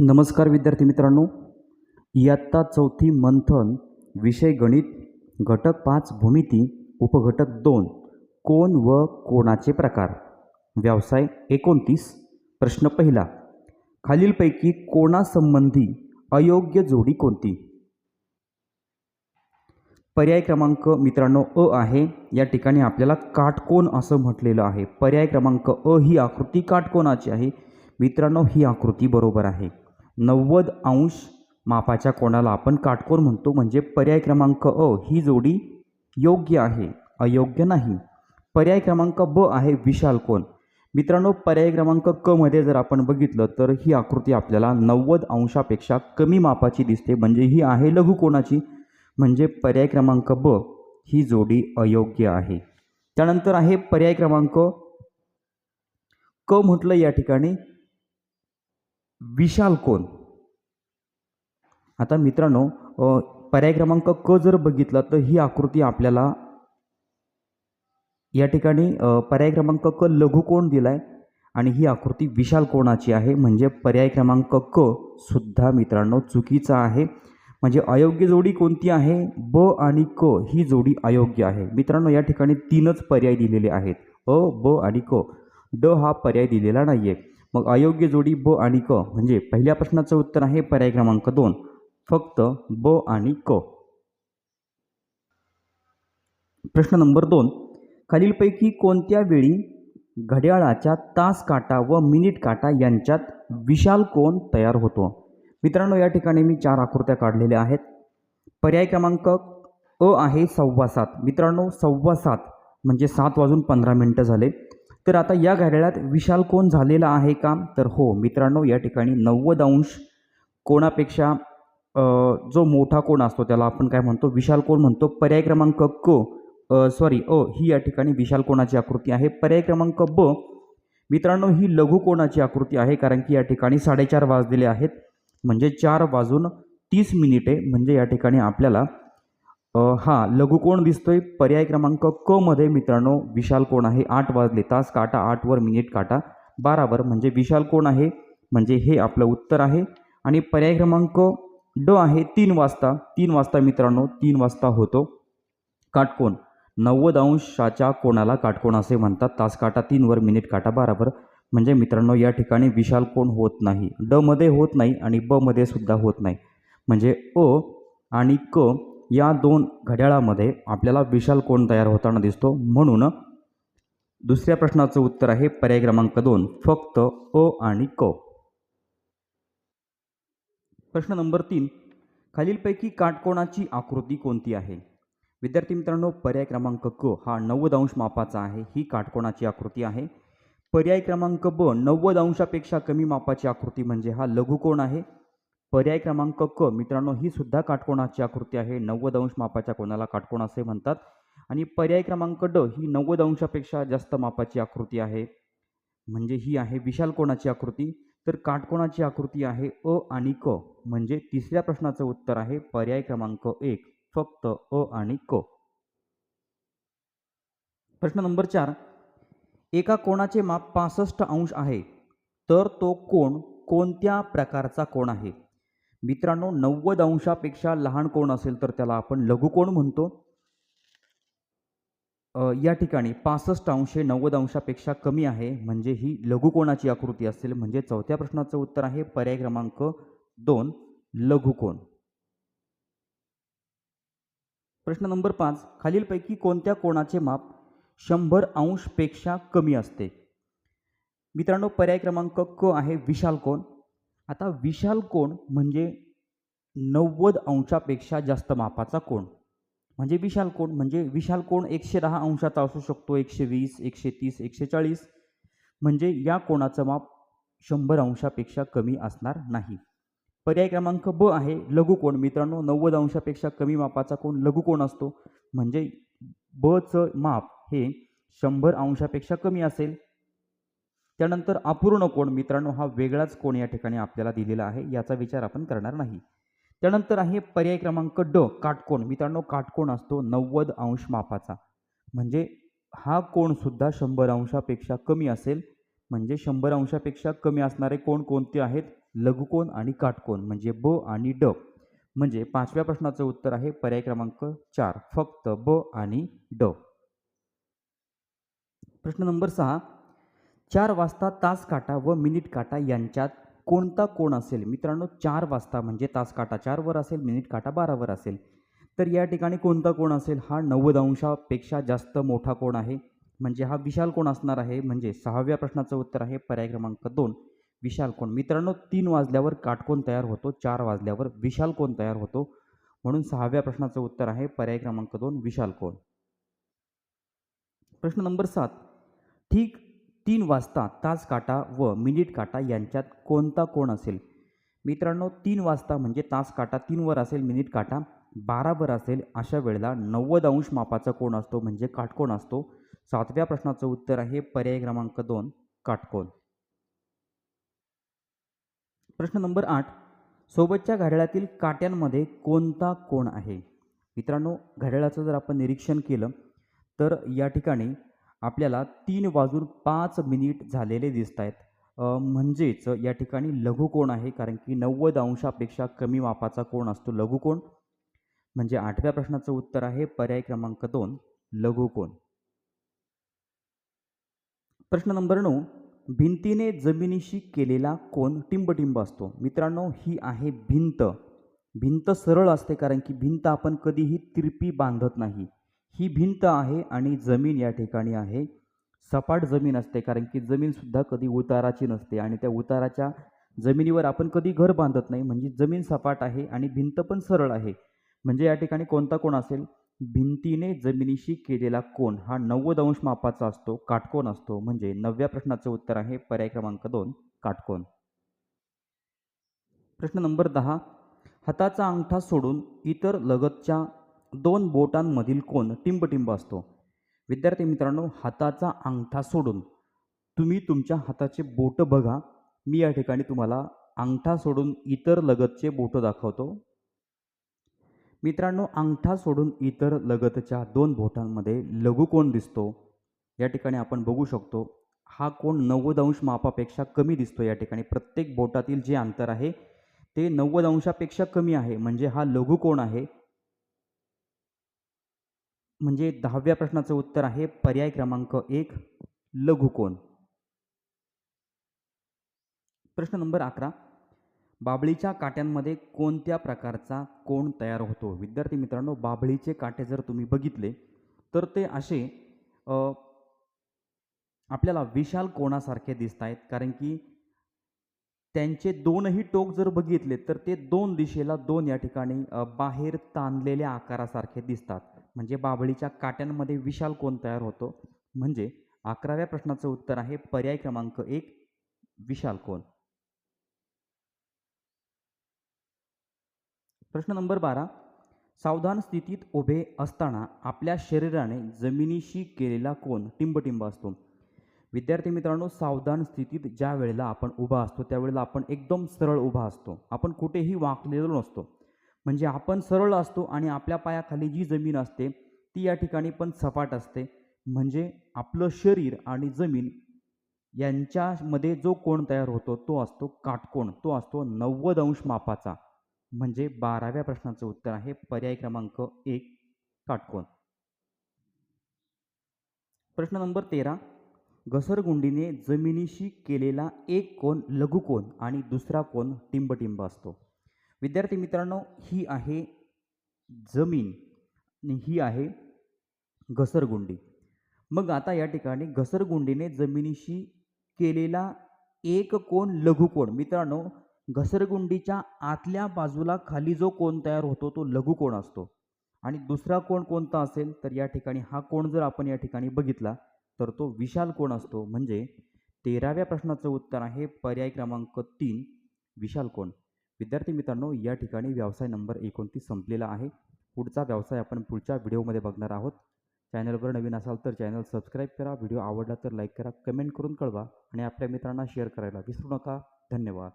नमस्कार विद्यार्थी मित्रांनो. इयत्ता चौथी मंथन विषय गणित घटक पाच भूमिती उपघटक दोन कोण व कोणाचे प्रकार. व्यवसाय एकोणतीस. प्रश्न पहिला. खालीलपैकी कोणासंबंधी अयोग्य जोडी कोणती? पर्याय क्रमांक मित्रांनो अ आहे. या ठिकाणी आपल्याला काटकोण असं म्हटलेलं आहे. पर्याय क्रमांक अ ही आकृती काटकोणाची आहे. मित्रांनो ही आकृती बरोबर आहे. नव्वद अंश मापाच्या कोणाला आपण काटकोर म्हणतो म्हणजे पर्याय क्रमांक अ ही जोडी योग्य आहे अयोग्य नाही. पर्याय क्रमांक ब आहे विशाल कोण. मित्रांनो पर्याय क्रमांक क मध्ये जर आपण बघितलं तर ही आकृती आपल्याला नव्वद अंशापेक्षा कमी मापाची दिसते. म्हणजे ही आहे लघुकोणाची म्हणजे पर्याय क्रमांक ब ही जोडी अयोग्य आहे. त्यानंतर आहे पर्याय क्रमांक क म्हटलं या ठिकाणी. विशाल कोण? आता मित्रांनो पर्याय क्रमांक क जर बघितला तर ही आकृती आपल्याला या ठिकाणी पर्याय क्रमांक क लघुकोण आहे आणि ही आकृती विशाल कोणाची आहे? म्हणजे पर्याय क्रमांक क सुद्धा मित्रांनो चुकीचा आहे. म्हणजे अयोग्य जोडी कोणती आहे? ब आणि क ही जोडी अयोग्य आहे. मित्रांनो या ठिकाणी तीनच पर्याय दिलेले आहेत. अ ब आणि क. ड हा पर्याय दिलेला नाही आहे मग अयोग्य जोडी ब आणि क म्हणजे पहिल्या प्रश्नाचं उत्तर आहे पर्याय क्रमांक दोन. फक्त ब आणि क. प्रश्न नंबर दोन. खालीलपैकी कोणत्या वेळी घड्याळाच्या तास काटा व मिनिट काटा यांच्यात विशाल कोण तयार होतो? मित्रांनो या ठिकाणी मी चार आकृत्या काढलेल्या आहेत. पर्याय क्रमांक अ आहे सव्वा सात. मित्रांनो सव्वा सात म्हणजे सात वाजून पंधरा मिनटं झाले. तर आता या घड्याळात विशाल कोण झालेला आहे का? तर हो मित्रांनो या ठिकाणी नव्वद अंश कोणापेक्षा जो मोठा कोण असतो त्याला आपण काय म्हणतो? विशाल कोण म्हणतो? पर्याय क्रमांक क सॉरी अ ही या ठिकाणी विशाल कोणाची आकृती आहे? पर्याय क्रमांक ब मित्रांनो ही लघु कोणाची आकृती आहे? कारण की या ठिकाणी साडेचार वाजलेले आहेत. म्हणजे चार वाजून तीस मिनिटे म्हणजे या ठिकाणी आपल्याला हां लघुकोण दिसतोय? पर्याय क्रमांक क मध्ये मित्रांनो विशाल कोण आहे? आठ वाजले तास काटा आठवर मिनिट काटा बारावर म्हणजे विशाल कोण आहे? म्हणजे हे आपलं उत्तर आहे. आणि पर्याय क्रमांक ड आहे तीन वाजता तीन वाजता मित्रांनो तीन वाजता होतो. काटकोण नव्वद अंशाच्या कोणाला काटकोण असे म्हणतात? तास काटा तीनवर मिनिट काटा बारावर म्हणजे मित्रांनो या ठिकाणी विशाल कोण होत नाही? ड मध्ये होत नाही आणि ब मध्ये सुद्धा होत नाही. म्हणजे अ आणि क या दोन घड्याळामध्ये आपल्याला विशाल कोण तयार होताना दिसतो? म्हणून दुसऱ्या प्रश्नाचं उत्तर आहे पर्याय क्रमांक दोन फक्त अ आणि क. प्रश्न नंबर तीन खालीलपैकी काटकोणाची आकृती कोणती आहे? विद्यार्थी मित्रांनो पर्याय क्रमांक क हा नव्वद अंश मापाचा आहे. ही काटकोणाची आकृती आहे. पर्याय क्रमांक ब नव्वद अंशापेक्षा कमी मापाची आकृती म्हणजे हा लघुकोण आहे. पर्याय क्रमांक क मित्रांनो ही सुद्धा काटकोणाची आकृती आहे. नव्वद अंश मापाच्या कोणाला काटकोण असे म्हणतात? आणि पर्याय क्रमांक ड ही नव्वद अंशापेक्षा जास्त मापाची आकृती आहे. म्हणजे ही आहे विशाल कोणाची आकृती? तर काटकोणाची आकृती आहे अ आणि क. म्हणजे तिसऱ्या प्रश्नाचं उत्तर आहे पर्याय क्रमांक एक फक्त अ आणि क. प्रश्न नंबर चार. एका कोणाचे माप पासष्ट अंश आहे तर तो कोण कोणत्या प्रकारचा कोण आहे? मित्रांनो नव्वद अंशापेक्षा लहान कोण असेल तर त्याला आपण लघुकोण म्हणतो? या ठिकाणी पासष्ट अंश हे नव्वद अंशापेक्षा कमी आहे म्हणजे ही लघुकोणाची आकृती असेल म्हणजे चौथ्या प्रश्नाचं उत्तर आहे पर्याय क्रमांक दोन लघुकोण प्रश्न नंबर पाच खालीलपैकी कोणत्या कोणाचे माप शंभर अंशपेक्षा कमी असते? मित्रांनो पर्याय क्रमांक क आहे विशाल कोण. आता विशाल कोण? म्हणजे नव्वद अंशापेक्षा जास्त मापाचा कोण? म्हणजे विशाल कोण? म्हणजे विशाल कोण एकशे दहा अंशाचा असू शकतो एकशे वीस एकशे तीस एकशे चाळीस. म्हणजे या कोणाचं माप शंभर अंशापेक्षा कमी असणार नाही. पर्याय क्रमांक ब आहे लघुकोण मित्रांनो नव्वद अंशापेक्षा कमी मापाचा कोण? लघुकोण असतो? म्हणजे बचं माप हे शंभर अंशापेक्षा कमी असेल. त्यानंतर अपूर्ण कोण? मित्रांनो हा वेगळाच कोण या ठिकाणी आपल्याला दिलेला आहे याचा विचार आपण करणार नाही. त्यानंतर आहे पर्याय क्रमांक ड काटकोण. मित्रांनो काटकोण असतो नव्वद अंश मापाचा. म्हणजे हा कोणसुद्धा शंभर अंशापेक्षा कमी असेल. म्हणजे शंभर अंशापेक्षा कमी असणारे कोण कोणते आहेत? लघुकोण आणि काटकोण. म्हणजे ब आणि ड. म्हणजे पाचव्या प्रश्नाचं उत्तर आहे पर्याय क्रमांक चार. फक्त ब आणि ड. प्रश्न नंबर सहा चार वाजता तास काटा व मिनिट काटा यांच्यात कोणता कोण असेल? मित्रांनो चार वाजता म्हणजे तास काटा चारवर असेल मिनिट काटा बारावर असेल. तर या ठिकाणी कोणता कोण असेल? हा नव्वद अंशापेक्षा जास्त मोठा कोण आहे? म्हणजे हा विशाल कोण असणार आहे? म्हणजे सहाव्या प्रश्नाचं उत्तर आहे पर्याय क्रमांक दोन. विशाल कोण? मित्रांनो तीन वाजल्यावर काटकोण तयार होतो? चार वाजल्यावर विशाल कोण तयार होतो? म्हणून सहाव्या प्रश्नाचं उत्तर आहे पर्याय क्रमांक दोन विशाल कोण? प्रश्न नंबर सात. ठीक तीन वाजता तास काटा व मिनिट काटा यांच्यात कोणता कोण असेल? मित्रांनो तीन वाजता म्हणजे तास काटा तीनवर असेल मिनिट काटा बारावर असेल अशा वेळेला नव्वद अंश मापाचा कोण असतो म्हणजे काटकोण असतो? सातव्या प्रश्नाचं उत्तर आहे पर्याय क्रमांक दोन काटकोण प्रश्न नंबर आठ. सोबतच्या घड्याळातील काट्यांमध्ये कोणता कोण आहे? मित्रांनो घड्याळाचं जर आपण निरीक्षण केलं तर या ठिकाणी आपल्याला तीन वाजून पाच मिनिट झालेले दिसत आहेत म्हणजेच या ठिकाणी लघुकोण आहे कारण की नव्वद अंशापेक्षा कमी मापाचा कोण असतो लघुकोण? म्हणजे आठव्या प्रश्नाचं उत्तर आहे पर्याय क्रमांक दोन लघुकोण. प्रश्न नंबर नऊ भिंतीने जमिनीशी केलेला कोण टिंबटिंब असतो. मित्रांनो ही आहे भिंत. भिंत सरळ असते कारण की भिंत आपण कधीही तिरपी बांधत नाही. ही भिंत आहे आणि जमीन या ठिकाणी आहे. सपाट जमीन असते कारण की जमीनसुद्धा कधी उताराची नसते आणि त्या उताराच्या जमिनीवर आपण कधी घर बांधत नाही. म्हणजे जमीन सपाट आहे आणि भिंत पण सरळ आहे. म्हणजे या ठिकाणी कोणता कोण असेल? भिंतीने जमिनीशी केलेला कोण हा नव्वद अंश मापाचा असतो काटकोण असतो. म्हणजे नवव्या प्रश्नाचं उत्तर आहे पर्याय क्रमांक दोन काटकोन. प्रश्न नंबर दहा. हाताचा अंगठा सोडून इतर लगतच्या दोन बोटांमधील कोण टिंबटिंब असतो? विद्यार्थी मित्रांनो हाताचा अंगठा सोडून तुम्ही तुमच्या हाताचे बोट बघा. मी या ठिकाणी तुम्हाला अंगठा सोडून इतर लगतचे बोटं दाखवतो. मित्रांनो अंगठा सोडून इतर लगतच्या दोन बोटांमध्ये लघु कोण दिसतो? या ठिकाणी आपण बघू शकतो हा कोण नव्वद अंश मापापेक्षा कमी दिसतो या ठिकाणी. प्रत्येक बोटातील जे अंतर आहे ते नव्वद अंशापेक्षा कमी आहे. म्हणजे हा लघु कोण आहे म्हणजे दहाव्या प्रश्नाचं उत्तर आहे पर्याय क्रमांक एक लघुकोन प्रश्न नंबर अकरा. बाबळीच्या काट्यांमध्ये कोणत्या प्रकारचा कोण तयार होतो? विद्यार्थी मित्रांनो बाबळीचे काटे जर तुम्ही बघितले तर ते असे आपल्याला विशाल कोणासारखे दिसत आहेत कारण की त्यांचे दोनही टोक जर बघितले तर ते दोन दिशेला दोन या ठिकाणी बाहेर ताणलेल्या आकारासारखे दिसतात. म्हणजे बाभळीच्या काट्यांमध्ये विशाल कोण तयार होतो? म्हणजे अकराव्या प्रश्नाचं उत्तर आहे पर्याय क्रमांक एक विशाल कोण? प्रश्न नंबर बारा. सावधान स्थितीत उभे असताना आपल्या शरीराने जमिनीशी केलेला कोण टिंबटिंब असतो. विद्यार्थी मित्रांनो सावधान स्थितीत ज्या वेळेला आपण उभा असतो त्यावेळेला आपण एकदम सरळ उभा असतो. आपण कुठेही वाकलेलो नसतो. म्हणजे आपण सरळ असतो आणि आपल्या पायाखाली जी जमीन असते ती या ठिकाणी पण सपाट असते. म्हणजे आपलं शरीर आणि जमीन यांच्यामध्ये जो कोण तयार होतो तो असतो काटकोण तो असतो नव्वद अंश मापाचा. म्हणजे बाराव्या प्रश्नाचं उत्तर आहे पर्याय क्रमांक एक काटकोण प्रश्न नंबर तेरा. घसरगुंडीने जमिनीशी केलेला एक कोण लघुकोण आणि दुसरा कोण टिंबटिंब असतो. विद्यार्थी मित्रांनो ही आहे जमीन आणि ही आहे घसरगुंडी. मग आता या ठिकाणी घसरगुंडीने जमिनीशी केलेला एक कोण लघुकोण मित्रांनो घसरगुंडीच्या आतल्या बाजूला खाली जो कोण तयार होतो तो लघुकोण असतो. आणि दुसरा कोण कोणता असेल तर या ठिकाणी हा कोण जर आपण या ठिकाणी बघितला तर तो विशाल कोण असतो. म्हणजे तेराव्या प्रश्नाचं उत्तर आहे पर्याय क्रमांक तीन विशाल कोण विद्यार्थी मित्रांनो या ठिकाणी व्यवसाय नंबर एकोणतीस संपलेला आहे. पुढचा व्यवसाय आपण पुढच्या व्हिडिओमध्ये बघणार आहोत. चॅनलवर नवीन असाल तर चॅनल सबस्क्राईब करा. व्हिडिओ आवडला तर लाईक करा कमेंट करून कळवा आणि आपल्या मित्रांना शेअर करायला विसरू नका. धन्यवाद.